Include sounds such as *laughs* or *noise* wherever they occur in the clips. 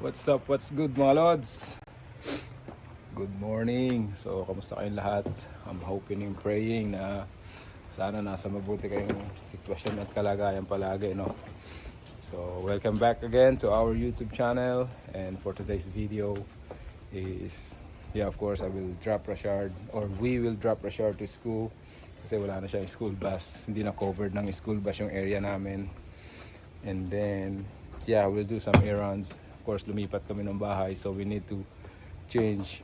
What's up? What's good mga lods? Good morning. So, kamusta kayong lahat? I'm hoping and praying na sana nasa mabuti kayong sitwasyon at kalagayan palagi, no? So, welcome back again to our YouTube channel. And for today's video is, yeah, of course, I will drop Rashard or we will drop Rashard to school kasi wala na siya school bus. Hindi na covered ng school bus yung area namin. And then, yeah, we'll do some errands. Course, lumipat kami ng bahay, so we need to change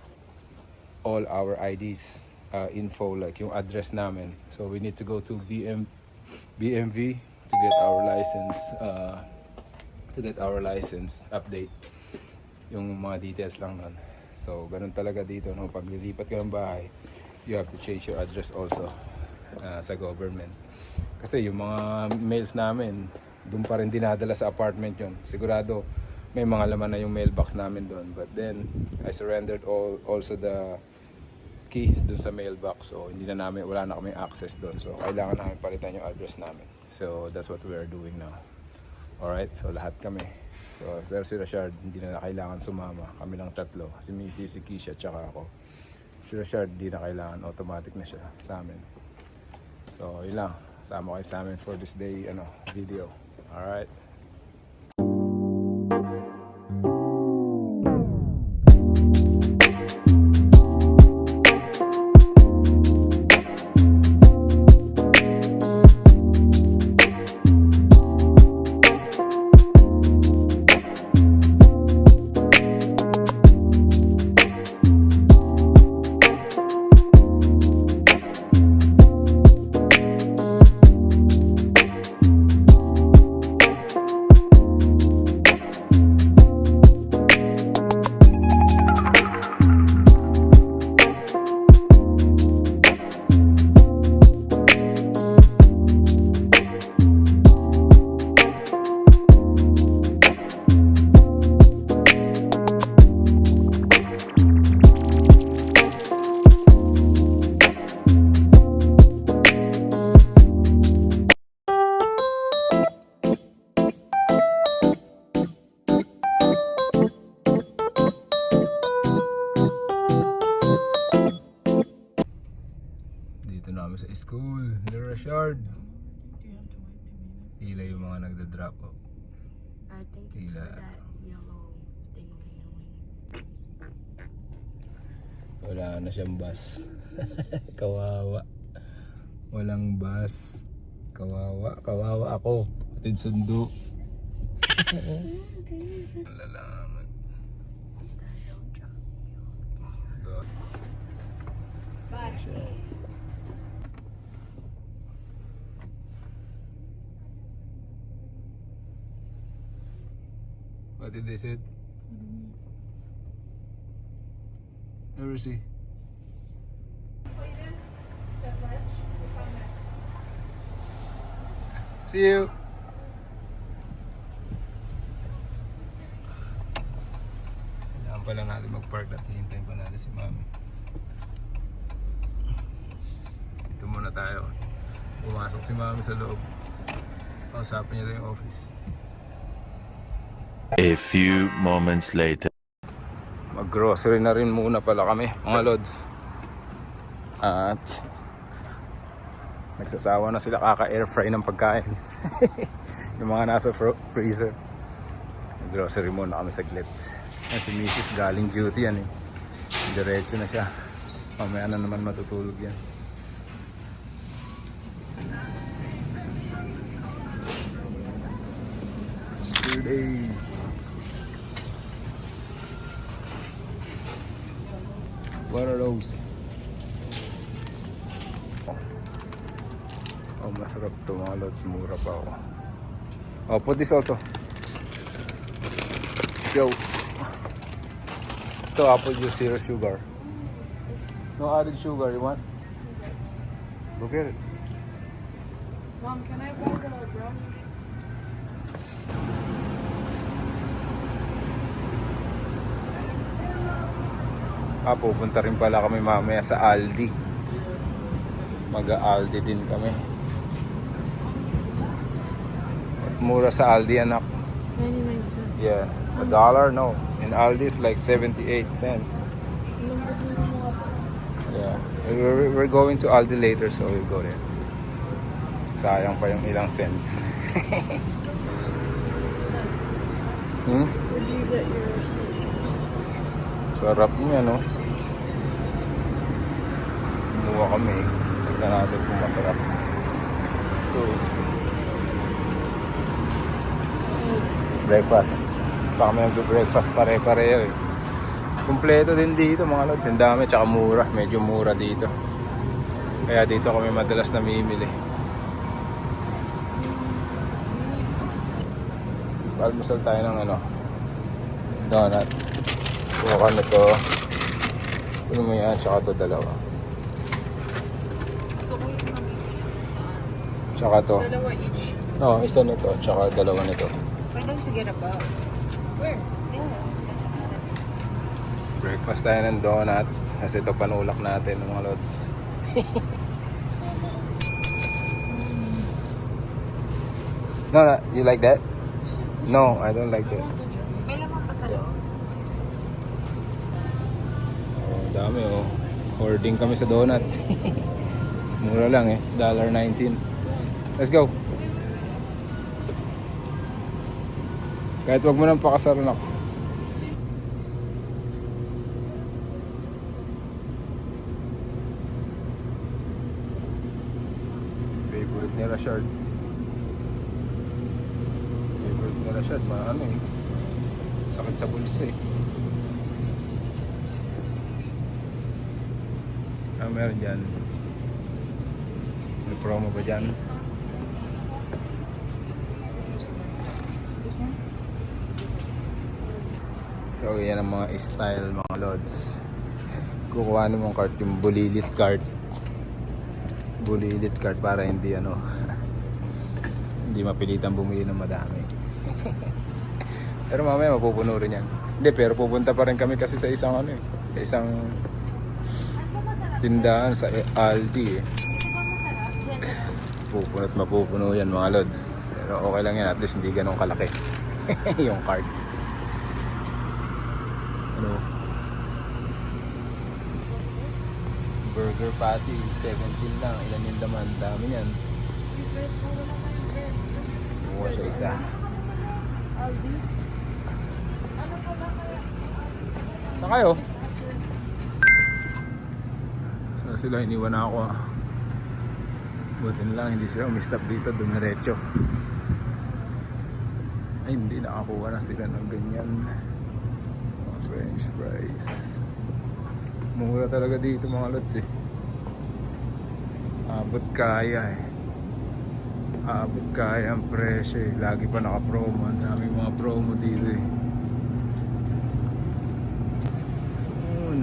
all our IDs uh, info, like yung address namin. So we need to go to BM, BMV to get our license, uh, to get our license update. Yung mga details lang nun. So, ganun talaga dito, no? Pag lilipat ka ng bahay, you have to change your address also uh, sa government. Kasi yung mga mails namin, doon pa rin dinadala sa apartment yon. Sigurado may mga laman na yung mailbox namin doon. But then, I surrendered all also the keys doon sa mailbox. So, hindi na namin, wala na kami access doon. So, kailangan namin palitan yung address namin. So, that's what we are doing now. Alright, so lahat kami. So, pero si Rashard, hindi na kailangan sumama. Kami lang tatlo. Si Missy, si Keisha, tsaka ako. Si Rashard, hindi na kailangan. Automatic na siya sa amin. So, yun lang. Sama kayo sa amin for this day ano, video. Alright. School. The Rashard. Hila yung mga nagda-drop off. I think it's Tila. for that yellow thing. Wala na siyang bus. *laughs* kawawa. Walang bus. Kawawa. Kawawa ako. Atid sundo. Lalaman. What did they say? Where is he? See you. Kailangan pa lang natin mag-park at hihintayin pa natin si mami. Dito muna tayo. Pumasok si mami sa loob. Kausapin niya yung office. A few moments later. Mag-grocery na rin muna pala kami, mga lods. At nagsasawa na sila kaka-air fry ng pagkain. *laughs* yung mga nasa fro- freezer. Mag-grocery muna kami saglit. Yan si Mrs. galing duty yan eh. Diretso na siya. Mamaya na naman matutulog yan. Yesterday. What are those? Oh, masarap to mga lods. Mura pa ako. Oh, put this also. So, ito apple juice, zero sugar. No added sugar, you want? Go get it. Mom, can I buy the brownie? Ah, pupunta rin pala kami mamaya sa Aldi. Mag-Aldi din kami. Mura sa Aldi anak. 99 cents. Yeah, it's a dollar. No, in Aldi it's like 78 cents. Yeah, we're, we're going to Aldi later, so we'll go there. Sayang pa yung ilang cents. *laughs* hmm? Where do you get your steak? Sarap niya, no? Kumuha kami. Tignan natin kung masarap. Ito. Breakfast. Baka kami nag-breakfast pare-pareho eh. Kumpleto din dito mga lods. Ang dami, tsaka mura. Medyo mura dito. Kaya dito kami madalas namimili. Almusal tayo ng ano, donut. Kuha ka na to. Kunin mo yan, tsaka to dalawa. Tsaka to. Dalawa each. No, isa nito, tsaka dalawa nito. Why don't you get a box? Where? Yeah. Breakfast tayo ng donut. Kasi ito panulak natin mga lods. *laughs* no, no, you like that? No, I don't like that. Dami oh. Hoarding kami sa donut. *laughs* Mura lang eh. $1.19. Let's go. Kahit wag mo nang pakasaran ako. Favorite ni Rashard. Favorite ni Rashard. Ma ano eh. Sakit sa bulsa eh. Ah, meron dyan. May promo ba dyan? So, yan ang mga style, mga lods. Kukuha mo mong cart, yung bulilit cart. Bulilit cart para hindi ano, *laughs* hindi mapilitan bumili ng madami. *laughs* pero mamaya mapupuno rin yan. Hindi, pero pupunta pa rin kami kasi sa isang ano eh, sa isang tindahan sa Aldi eh. Pupuno at mapupuno yan mga lods. Pero okay lang yan, at least hindi ganun kalaki *laughs* yung cart. Ano? Burger patty, 17 lang. Ilan yung laman? Dami yan. Kuha siya isa. Saan kayo? Saan sila? Iniwan na ako ah. Buti na lang, hindi sila umistap dito, dumiretso. Ay, hindi nakakuha na sila ng ganyan. Mga french fries. Mura talaga dito mga lods eh. Abot kaya eh. Abot kaya ang presyo eh. Lagi pa naka-promo. Ang daming mga promo dito eh. Yun.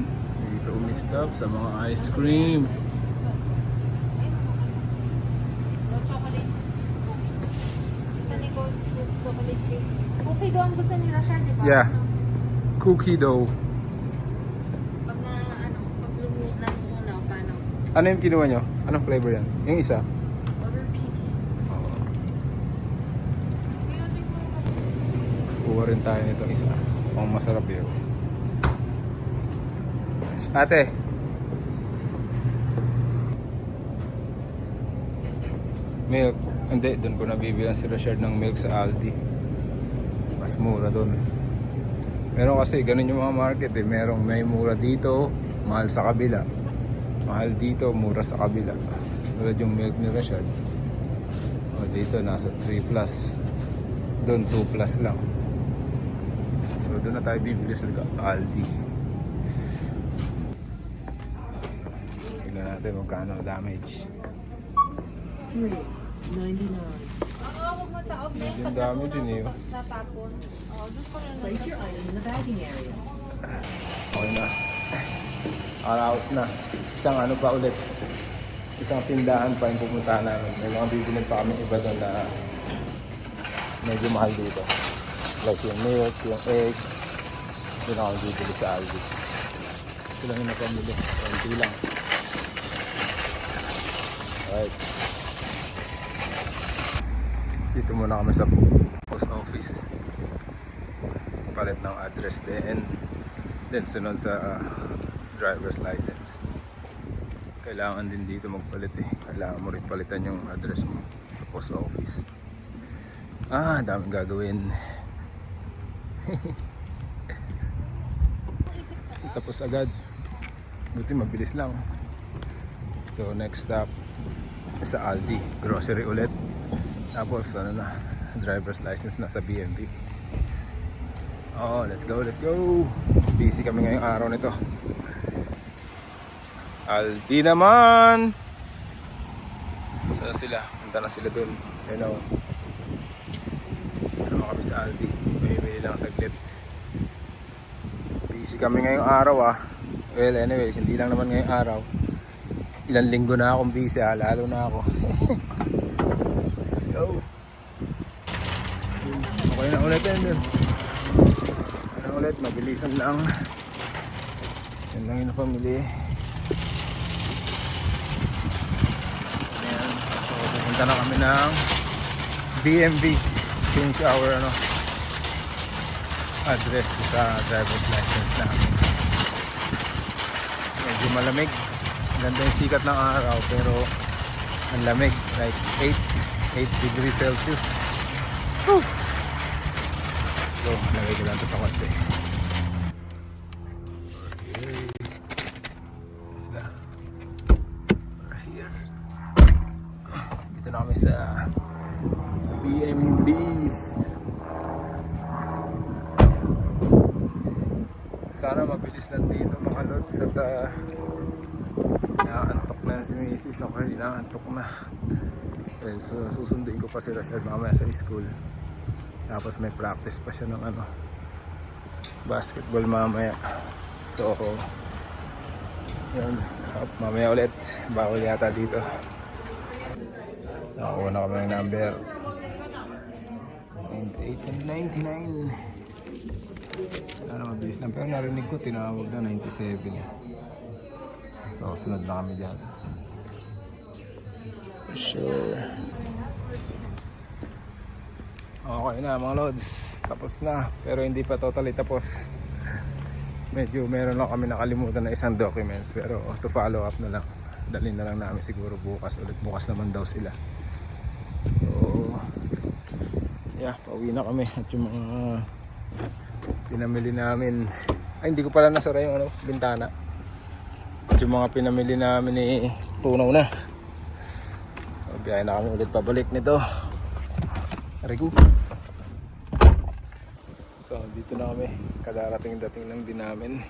Umistap sa mga ice creams. Cookie daw ang gusto ni Rashad, di ba? Yeah. Cookie dough. Pag na, ano, pag lumu, nangunaw, paano? Ano yung kinuha nyo? Anong flavor yan? Yung isa? Kuha rin tayo nitong isa. Pang masarap yun. Ate. Milk. Hindi, doon ko nabibilan si Rashard ng milk sa Aldi. Mas mura doon. Meron kasi, ganun yung mga market eh. Merong may mura dito, mahal sa kabila. Mahal dito, mura sa kabila. Tulad yung milk ni Rashard. O dito, nasa 3 plus. Doon, 2 plus lang. So doon na tayo bibili sa Aldi. Natin magkano damage. Oo, huwag mo taob na yun. Pag dami din eh, mo, oh. natapon. Oo, doon ko rin Place your item in the bagging area. Okay na. Araos na. Isang ano pa ulit. Isang tindahan pa yung pupuntahan namin. May mga bibilin pa kami iba doon na medyo mahal dito. Like yung milk, yung egg. Doon ako bibili sa Aldi. Ito lang yung napamili. Konti lang. Alright. Dito muna kami sa post office. magpalit ng address din. Then sunod sa ah, driver's license. Kailangan din dito magpalit eh. Kailangan mo rin palitan yung address mo sa post office. Ah, daming gagawin. *laughs* Tapos agad. Buti mabilis lang. So next stop sa Aldi. Grocery ulit. Tapos ano na, driver's license na sa BMV. Oh, let's go, let's go. Busy kami ngayong araw nito. Aldi naman. Saan sila? Punta na sila dun. Hello. Ano kami sa Aldi. May lang saglit. Busy kami ngayong araw ah. Well, anyways, hindi lang naman ngayong araw. Ilang linggo na akong busy ah. Lalo na ako. *laughs* Let's go. Okay na ulit yan dun. Okay na ulit. Mabilisan lang. Yan lang yung pamili. Ayan. So, pupunta na kami ng BMV. Change our ano, address sa driver's license namin. Medyo malamig. Ganda yung sikat ng araw pero ang lamig. Like 8, 8 degrees Celsius. Whew. So, lagay ko lang ito sa konti. Dito na kami sa BMB. Sana mabilis lang dito mga lods at uh, na si Mrs. Ako rin nakaantok na. Well, so susunduin ko pa sila sa mamaya sa school. Tapos may practice pa siya ng ano basketball mamaya. So yun, Up, mamaya ulit. Bawal yata dito. Nakakuha na kami ng number 98 and 99. Sana mabilis lang. Pero narinig ko, tinawag na 97. So, sunod na kami dyan. Sure. Okay na mga lods. Tapos na. Pero hindi pa totally tapos. Medyo meron lang kami nakalimutan na isang documents. Pero to follow up na lang. Dalhin na lang namin siguro bukas. Ulit bukas naman daw sila. So, yeah, pauwi na kami. At yung mga pinamili namin ay hindi ko pala nasara yung ano, bintana at yung mga pinamili namin eh tunaw na biyahe na kami ulit pabalik nito. Arigo so dito na kami. Kadarating dating lang din namin.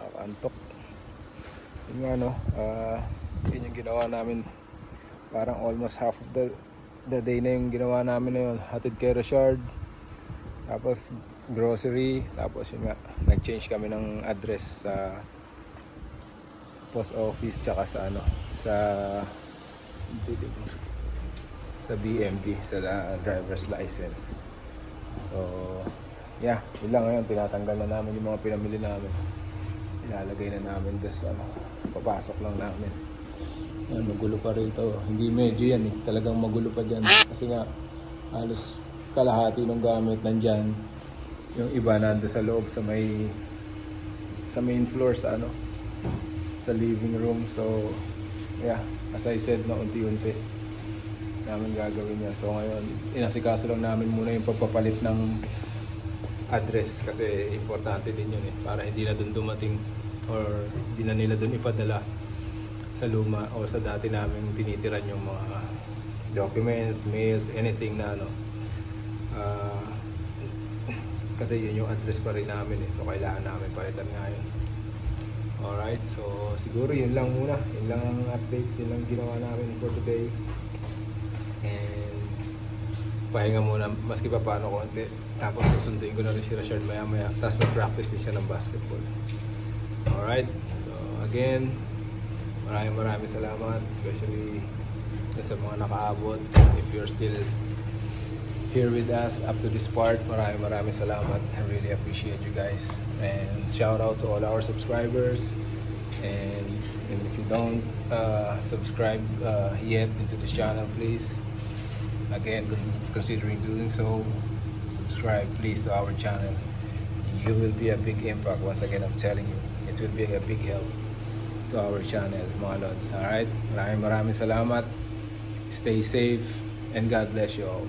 Nakakantok yun nga no? Ah, yun yung ginawa namin. Parang almost half of the the day na yung ginawa namin na yun. Hatid kay Richard tapos grocery. Tapos yun nga nag-change kami ng address sa post office tsaka sa ano sa sa BMV sa driver's license. So yeah yun lang ngayon. Tinatanggal na namin yung mga pinamili namin. Ilalagay na namin das ano papasok lang namin. Yan, magulo pa rito. Hindi medyo yan eh. talagang magulo pa dyan. Kasi nga halos kalahati ng gamit nandyan. Yung iba nando sa loob sa may sa main floor sa ano sa living room. So yeah as I said na unti-unti namin gagawin yan so ngayon inasikaso lang namin muna yung pagpapalit ng address kasi importante din yun eh para hindi na dun dumating or hindi na nila dun ipadala sa luma o sa dati namin tinitiran yung mga documents, mails, anything na ano ah, kasi yun yung address pa rin namin eh. So kailangan namin palitan nga yun. Alright, so siguro yun lang muna. Yun lang ang update. Yun lang ginawa namin for today. And pahinga muna maski pa paano konti. Tapos susunduin ko na rin si Rashard maya maya. Tapos mag-practice din siya ng basketball. Alright, so again, maraming maraming salamat. Especially sa mga nakaabot. If you're still here with us up to this part. Maraming maraming salamat. I really appreciate you guys. And shout out to all our subscribers. And, and if you don't uh, subscribe uh, yet into this channel, please, again, considering doing so, subscribe please to our channel. You will be a big impact. Once again, I'm telling you, it will be a big help to our channel, mga lods. Alright? Maraming maraming salamat. Stay safe and God bless you all.